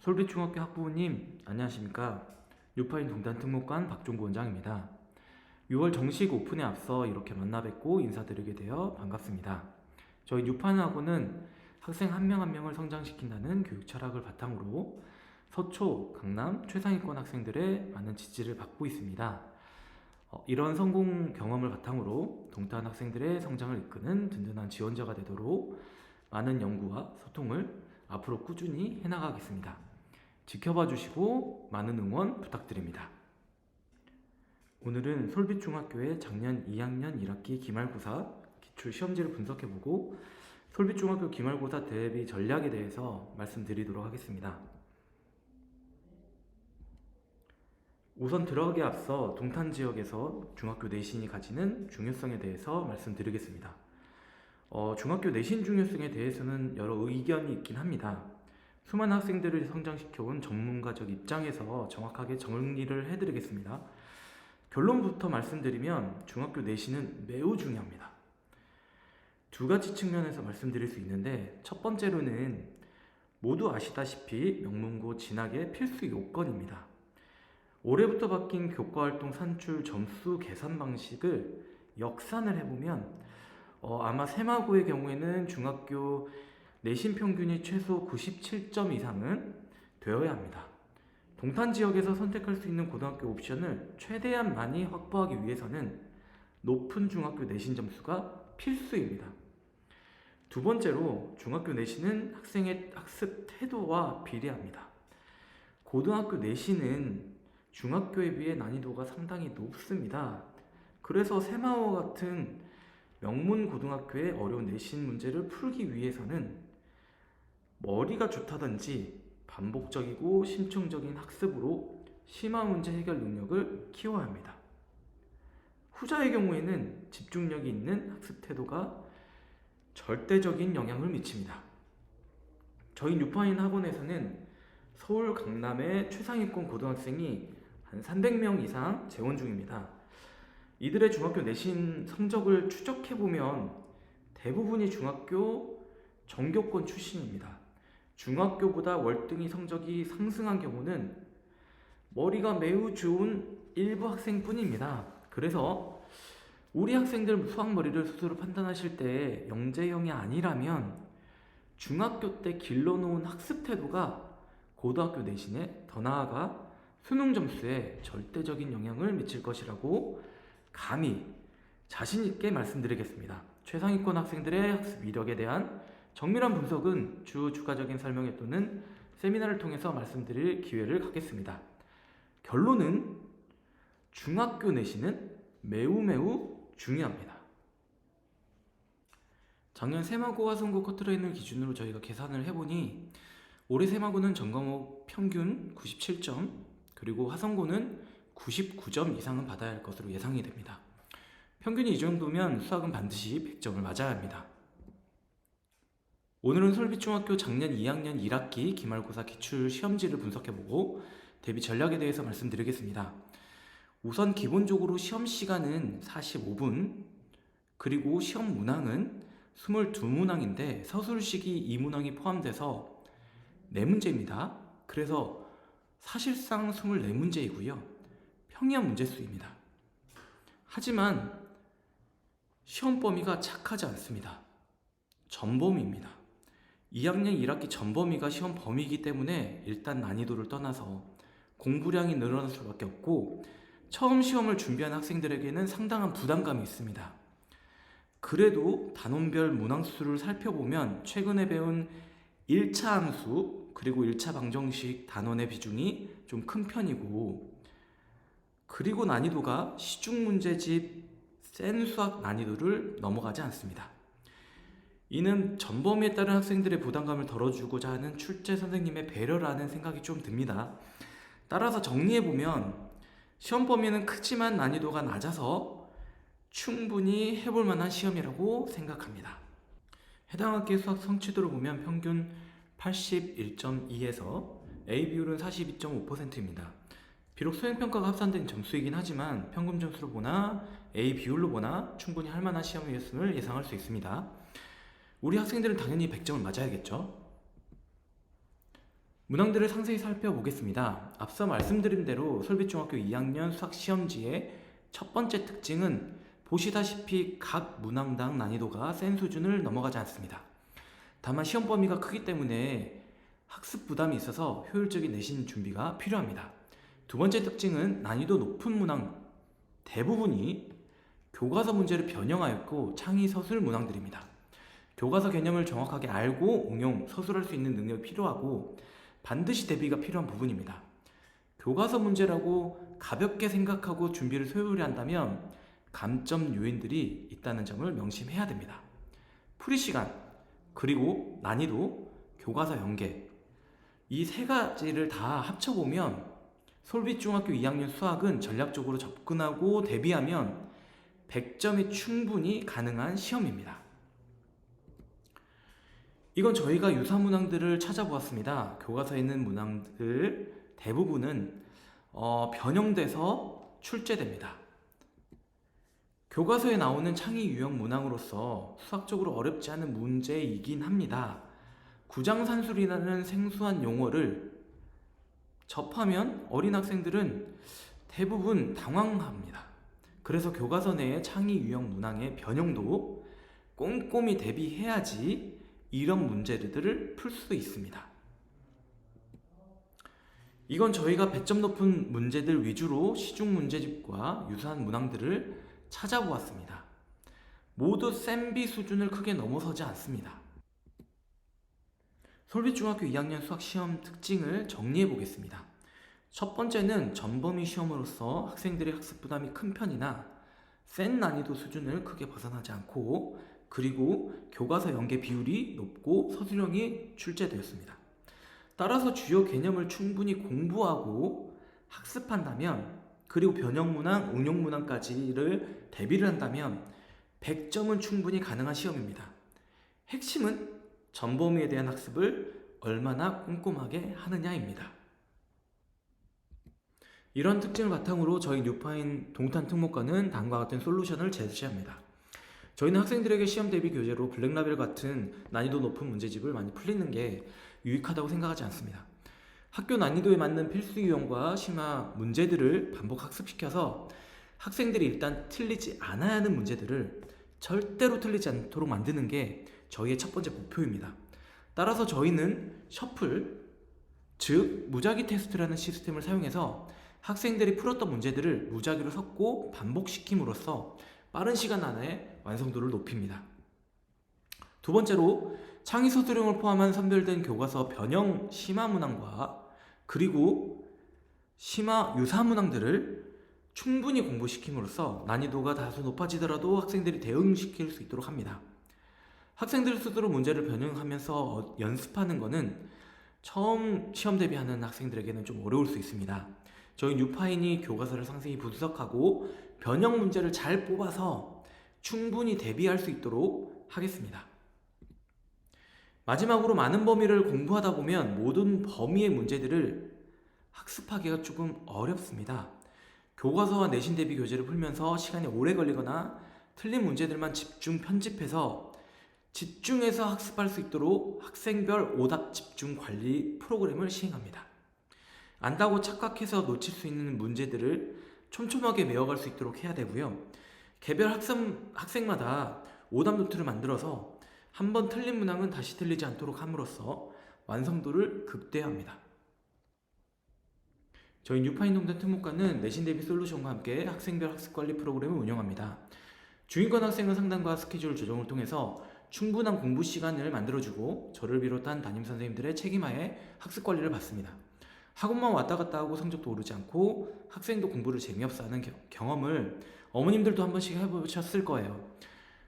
솔빛중학교 학부모님 안녕하십니까? 유파인 동단 특목관 박종구 원장입니다. 6월 정식 오픈에 앞서 이렇게 만나 뵙고 인사드리게 되어 반갑습니다. 저희 유파인학원은 학생 한명한 명을 성장시킨다는 교육 철학을 바탕으로 서초, 강남 최상위권 학생들의 많은 지지를 받고 있습니다. 어, 이런 성공 경험을 바탕으로 동탄 학생들의 성장을 이끄는 든든한 지원자가 되도록 많은 연구와 소통을 앞으로 꾸준히 해나가겠습니다. 지켜봐 주시고 많은 응원 부탁드립니다. 오늘은 솔빛중학교의 작년 2학년 1학기 기말고사 기출 시험지를 분석해보고 솔빛중학교 기말고사 대비 전략에 대해서 말씀드리도록 하겠습니다. 우선 들어가기에 앞서 동탄 지역에서 중학교 내신이 가지는 중요성에 대해서 말씀드리겠습니다. 어, 중학교 내신 중요성에 대해서는 여러 의견이 있긴 합니다. 수많은 학생들을 성장시켜온 전문가적 입장에서 정확하게 정리를 해드리겠습니다. 결론부터 말씀드리면 중학교 내신은 매우 중요합니다. 두 가지 측면에서 말씀드릴 수 있는데 첫 번째로는 모두 아시다시피 명문고 진학의 필수 요건입니다. 올해부터 바뀐 교과활동 산출 점수 계산 방식을 역산을 해보면 어, 아마 세마고의 경우에는 중학교 내신 평균이 최소 97점 이상은 되어야 합니다. 동탄 지역에서 선택할 수 있는 고등학교 옵션을 최대한 많이 확보하기 위해서는 높은 중학교 내신 점수가 필수입니다. 두 번째로 중학교 내신은 학생의 학습 태도와 비례합니다. 고등학교 내신은 중학교에 비해 난이도가 상당히 높습니다. 그래서 세마오 같은 명문 고등학교의 어려운 내신 문제를 풀기 위해서는 머리가 좋다든지 반복적이고 심층적인 학습으로 심화 문제 해결 능력을 키워야 합니다. 후자의 경우에는 집중력이 있는 학습 태도가 절대적인 영향을 미칩니다. 저희 뉴파인 학원에서는 서울 강남의 최상위권 고등학생이 한 300명 이상 재원 중입니다. 이들의 중학교 내신 성적을 추적해 보면 대부분이 중학교 전교권 출신입니다. 중학교보다 월등히 성적이 상승한 경우는 머리가 매우 좋은 일부 학생뿐입니다. 그래서 우리 학생들 수학머리를 스스로 판단하실 때 영재형이 아니라면 중학교 때 길러놓은 학습 태도가 고등학교 내신에 더 나아가 수능 점수에 절대적인 영향을 미칠 것이라고 감히 자신있게 말씀드리겠습니다. 최상위권 학생들의 학습 이력에 대한 정밀한 분석은 주 추가적인 설명회 또는 세미나를 통해서 말씀드릴 기회를 갖겠습니다. 결론은 중학교 내신은 매우 매우 중요합니다. 작년 세마고와 선고 커트라인을 기준으로 저희가 계산을 해보니 올해 세마고는 전과목 평균 97점 그리고 화성고는 99점 이상은 받아야 할 것으로 예상이 됩니다. 평균이 이 정도면 수학은 반드시 100점을 맞아야 합니다. 오늘은 솔빛중학교 작년 2학년 1학기 기말고사 기출 시험지를 분석해보고 대비 전략에 대해서 말씀드리겠습니다. 우선 기본적으로 시험 시간은 45분, 그리고 시험 문항은 22문항인데 서술식이 2문항이 포함돼서 4문제입니다. 그래서 사실상 24문제이고요. 평이한 문제수입니다. 하지만 시험 범위가 착하지 않습니다. 전범위입니다. 2학년 1학기 전범위가 시험 범위이기 때문에 일단 난이도를 떠나서 공부량이 늘어날 수밖에 없고 처음 시험을 준비한 학생들에게는 상당한 부담감이 있습니다. 그래도 단원별 문항수를 살펴보면 최근에 배운 1차 함수 그리고 1차 방정식 단원의 비중이 좀 큰 편이고 그리고 난이도가 시중 문제집 센 수학 난이도를 넘어가지 않습니다. 이는 전범위에 따른 학생들의 부담감을 덜어주고자 하는 출제 선생님의 배려라는 생각이 좀 듭니다. 따라서 정리해보면 시험 범위는 크지만 난이도가 낮아서 충분히 해볼 만한 시험이라고 생각합니다. 해당 학기 수학 성취도를 보면 평균 81.2에서 A 비율은 42.5%입니다. 비록 수행평가가 합산된 점수이긴 하지만 평균 점수로 보나 A 비율로 보나 충분히 할 만한 시험이었음을 예상할 수 있습니다. 우리 학생들은 당연히 100점을 맞아야겠죠. 문항들을 상세히 살펴보겠습니다. 앞서 말씀드린 대로 솔빛중학교 2학년 수학 시험지의 첫 번째 특징은 보시다시피 각 문항당 난이도가 센 수준을 넘어가지 않습니다. 다만 시험 범위가 크기 때문에 학습 부담이 있어서 효율적인 내신 준비가 필요합니다. 두 번째 특징은 난이도 높은 문항 대부분이 교과서 문제를 변형하였고 창의 서술 문항들입니다. 교과서 개념을 정확하게 알고 응용, 서술할 수 있는 능력이 필요하고 반드시 대비가 필요한 부분입니다. 교과서 문제라고 가볍게 생각하고 준비를 소홀히 한다면 감점 요인들이 있다는 점을 명심해야 됩니다. 풀이 시간, 그리고 난이도, 교과서 연계 이 세 가지를 다 합쳐보면 솔빛중학교 2학년 수학은 전략적으로 접근하고 대비하면 100점이 충분히 가능한 시험입니다. 이건 저희가 유사 문항들을 찾아보았습니다. 교과서에 있는 문항들 대부분은 어, 변형돼서 출제됩니다. 교과서에 나오는 창의 유형 문항으로서 수학적으로 어렵지 않은 문제이긴 합니다. 구장산술이라는 생소한 용어를 접하면 어린 학생들은 대부분 당황합니다. 그래서 교과서 내의 창의 유형 문항의 변형도 꼼꼼히 대비해야지 이런 문제들을 풀 수 있습니다. 이건 저희가 100점 높은 문제들 위주로 시중 문제집과 유사한 문항들을 찾아보았습니다. 모두 센비 수준을 크게 넘어서지 않습니다. 솔빛중학교 2학년 수학 시험 특징을 정리해 보겠습니다. 첫 번째는 전범위 시험으로서 학생들의 학습 부담이 큰 편이나 센 난이도 수준을 크게 벗어나지 않고 그리고 교과서 연계 비율이 높고 서술형이 출제되었습니다. 따라서 주요 개념을 충분히 공부하고 학습한다면 그리고 변형문항, 응용문항까지를 대비를 한다면 100점은 충분히 가능한 시험입니다. 핵심은 전범위에 대한 학습을 얼마나 꼼꼼하게 하느냐입니다. 이런 특징을 바탕으로 저희 뉴파인 동탄 특목과는 다음과 같은 솔루션을 제시합니다. 저희는 학생들에게 시험 대비 교재로 블랙라벨 같은 난이도 높은 문제집을 많이 풀리는 게 유익하다고 생각하지 않습니다. 학교 난이도에 맞는 필수 유형과 심화 문제들을 반복 학습시켜서 학생들이 일단 틀리지 않아야 하는 문제들을 절대로 틀리지 않도록 만드는 게 저희의 첫 번째 목표입니다. 따라서 저희는 셔플, 즉 무작위 테스트라는 시스템을 사용해서 학생들이 풀었던 문제들을 무작위로 섞고 반복시킴으로써 빠른 시간 안에 완성도를 높입니다. 두 번째로 창의 서술형을 포함한 선별된 교과서 변형 심화 문항과 그리고 심화 유사 문항들을 충분히 공부시킴으로써 난이도가 다소 높아지더라도 학생들이 대응시킬 수 있도록 합니다. 학생들 스스로 문제를 변형하면서 연습하는 것은 처음 시험 대비하는 학생들에게는 좀 어려울 수 있습니다. 저희 뉴파인이 교과서를 상세히 분석하고 변형 문제를 잘 뽑아서 충분히 대비할 수 있도록 하겠습니다. 마지막으로 많은 범위를 공부하다 보면 모든 범위의 문제들을 학습하기가 조금 어렵습니다. 교과서와 내신 대비 교재를 풀면서 시간이 오래 걸리거나 틀린 문제들만 집중 편집해서 집중해서 학습할 수 있도록 학생별 오답 집중 관리 프로그램을 시행합니다. 안다고 착각해서 놓칠 수 있는 문제들을 촘촘하게 메워갈 수 있도록 해야 되고요. 개별 학생, 학생마다 오답 노트를 만들어서 한 번 틀린 문항은 다시 틀리지 않도록 함으로써 완성도를 극대화합니다. 저희 뉴파인 동단 특목과는 내신 대비 솔루션과 함께 학생별 학습 관리 프로그램을 운영합니다. 중위권 학생은 상담과 스케줄 조정을 통해서 충분한 공부 시간을 만들어주고 저를 비롯한 담임 선생님들의 책임하에 학습 관리를 받습니다. 학원만 왔다 갔다 하고 성적도 오르지 않고 학생도 공부를 재미없어 하는 경험을 어머님들도 한 번씩 해보셨을 거예요.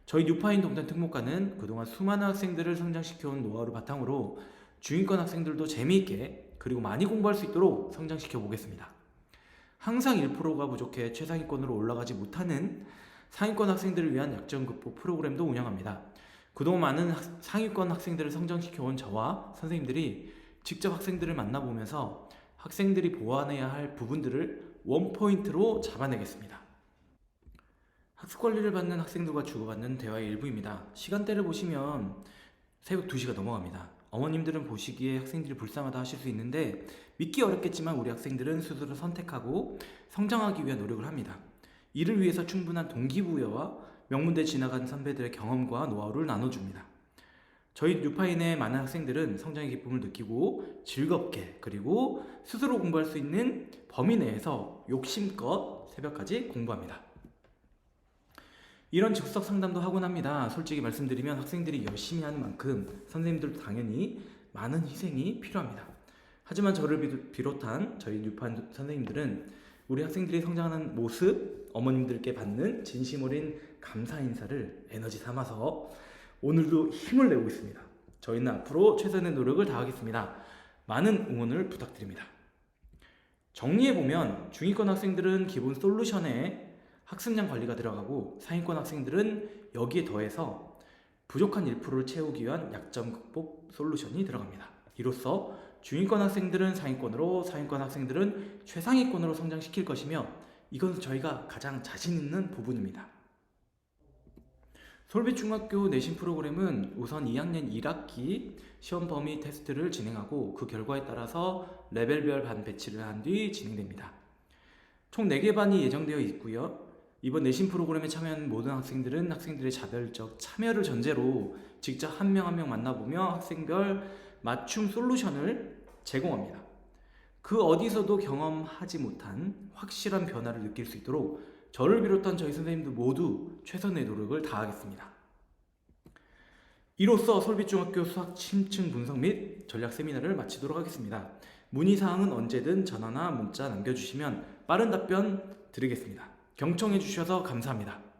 저희 뉴파인 동탄 특목과는 그동안 수많은 학생들을 성장시켜온 노하우를 바탕으로 중위권 학생들도 재미있게 그리고 많이 공부할 수 있도록 성장시켜 보겠습니다. 항상 1%가 부족해 최상위권으로 올라가지 못하는 상위권 학생들을 위한 약점 극복 프로그램도 운영합니다. 그동안 많은 상위권 학생들을 성장시켜온 저와 선생님들이 직접 학생들을 만나보면서 학생들이 보완해야 할 부분들을 원포인트로 잡아내겠습니다. 학습 관리를 받는 학생들과 주고받는 대화의 일부입니다. 시간대를 보시면 새벽 2시가 넘어갑니다. 어머님들은 보시기에 학생들이 불쌍하다 하실 수 있는데 믿기 어렵겠지만 우리 학생들은 스스로 선택하고 성장하기 위한 노력을 합니다. 이를 위해서 충분한 동기부여와 명문대 지나간 선배들의 경험과 노하우를 나눠줍니다. 저희 뉴파인의 많은 학생들은 성장의 기쁨을 느끼고 즐겁게 그리고 스스로 공부할 수 있는 범위 내에서 욕심껏 새벽까지 공부합니다. 이런 즉석 상담도 하곤 합니다. 솔직히 말씀드리면 학생들이 열심히 하는 만큼 선생님들도 당연히 많은 희생이 필요합니다. 하지만 저를 비롯- 비롯한 저희 뉴판 선생님들은 우리 학생들이 성장하는 모습, 어머님들께 받는 진심 어린 감사 인사를 에너지 삼아서 오늘도 힘을 내고 있습니다. 저희는 앞으로 최선의 노력을 다하겠습니다. 많은 응원을 부탁드립니다. 정리해보면 중위권 학생들은 기본 솔루션에 학습량 관리가 들어가고 상위권 학생들은 여기에 더해서 부족한 1%를 채우기 위한 약점 극복 솔루션이 들어갑니다. 이로써 중위권 학생들은 상위권으로 상위권 학생들은 최상위권으로 성장시킬 것이며 이건 저희가 가장 자신 있는 부분입니다. 솔비중학교 내신 프로그램은 우선 2학년 1학기 시험 범위 테스트를 진행하고 그 결과에 따라서 레벨별 반 배치를 한 뒤 진행됩니다. 총 4개 반이 예정되어 있고요. 이번 내신 프로그램에 참여한 모든 학생들은 학생들의 자별적 참여를 전제로 직접 한 명 한 명 만나보며 학생별 맞춤 솔루션을 제공합니다. 그 어디서도 경험하지 못한 확실한 변화를 느낄 수 있도록 저를 비롯한 저희 선생님들 모두 최선의 노력을 다하겠습니다. 이로써 솔비중학교 수학 심층 분석 및 전략 세미나를 마치도록 하겠습니다. 문의사항은 언제든 전화나 문자 남겨주시면 빠른 답변 드리겠습니다. 경청해 주셔서 감사합니다.